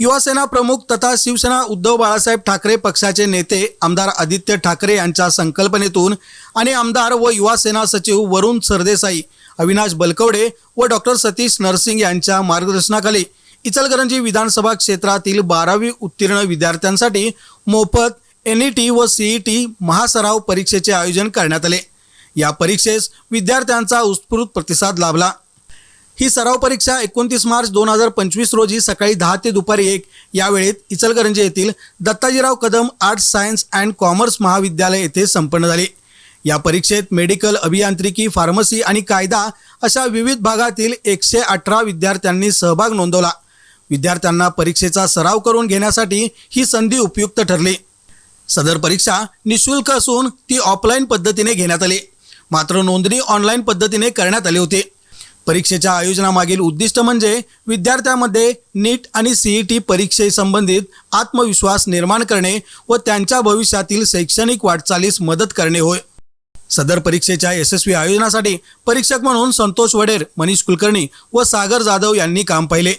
युवासेना प्रमुख तथा शिवसेना उद्धव बाळासाहेब ठाकरे पक्षाचे नेते आमदार आदित्य ठाकरे यांच्या संकल्पनेतून आणि आमदार व युवासेना सचिव वरुण सरदेसाई अविनाश बलकवडे व डॉक्टर सतीश नरसिंग यांच्या मार्गदर्शनाखाली इचलकरंजी विधानसभा क्षेत्रातील बारावी उत्तीर्ण विद्यार्थ्यांसाठी मोफत एन ई टी व सीई टी महासराव परीक्षेचे आयोजन करण्यात आले. या परीक्षेस विद्यार्थ्यांचा उत्स्फूर्त प्रतिसाद लाभला. ही सराव परीक्षा एकोणतीस मार्च दोन हजार पंचवीस रोजी सकाळी दहा ते दुपारी एक. या वेळेत इचलकरंजी येथील Dattajirao Kadam arts science and commerce महाविद्यालय येथे संपन्न झाली. या परीक्षेत मेडिकल अभियांत्रिकी फार्मसी आणि कायदा अशा विविध भागातील एकशे अठरा विद्यार्थ्यांनी सहभाग नोंदवला. विद्यार्थ्यांना परीक्षेचा सराव करून घेण्यासाठी ही संधी उपयुक्त ठरली. सदर परीक्षा निशुल्क असून ती ऑफलाईन पद्धतीने घेण्यात आली. मात्र नोंदणी ऑनलाईन पद्धतीने करण्यात आली होती. परीक्षेच्या आयोजनामागील उद्दिष्ट म्हणजे विद्यार्थ्यांमध्ये नीट आणि सीईटी परीक्षेसंबंधित आत्मविश्वास निर्माण करणे व त्यांच्या भविष्यातील शैक्षणिक वाटचालीस मदत करणे होय. सदर परीक्षेच्या यशस्वी आयोजनासाठी परीक्षक म्हणून संतोष वडेर मनीष कुलकर्णी व सागर जाधव यांनी काम पाहिले.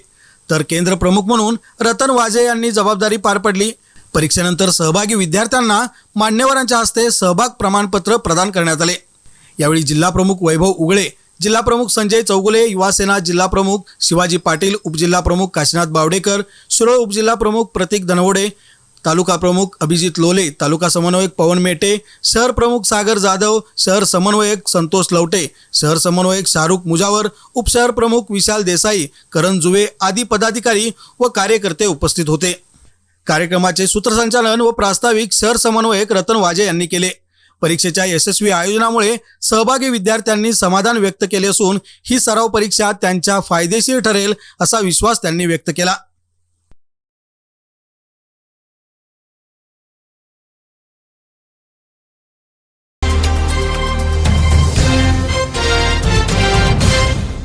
तर केंद्र प्रमुख म्हणून रतन वाजे यांनी जबाबदारी पार पडली. परीक्षेनंतर सहभागी विद्यार्थ्यांना मान्यवरांच्या हस्ते सहभाग प्रमाणपत्र प्रदान करण्यात आले. यावेळी जिल्हा प्रमुख वैभव उगळे जिल्हाप्रमुख संजय चौगुले युवासेना जिल्हाप्रमुख शिवाजी पाटील उपजिल्हाप्रमुख काशीनाथ बावडेकर सुरळ उपजिल्हाप्रमुख प्रतीक धनवडे तालुका प्रमुख अभिजित लोले तालुका समन्वयक पवन मेटे शहर प्रमुख सागर जाधव शहर समन्वयक संतोष लवटे शहर समन्वयक शाहरुख मुजावर उपशहर प्रमुख विशाल देसाई करण जुवे आदी पदाधिकारी व कार्यकर्ते उपस्थित होते. कार्यक्रमाचे सूत्रसंचालन व प्रास्ताविक शहर समन्वयक रतन वाजे यांनी केले. परीक्षेच्या यशस्वी आयोजनामुळे सहभागी विद्यार्थ्यांनी समाधान व्यक्त केले असून ही सराव परीक्षा त्यांच्या फायदेशीर ठरेल असा विश्वास त्यांनी व्यक्त केला.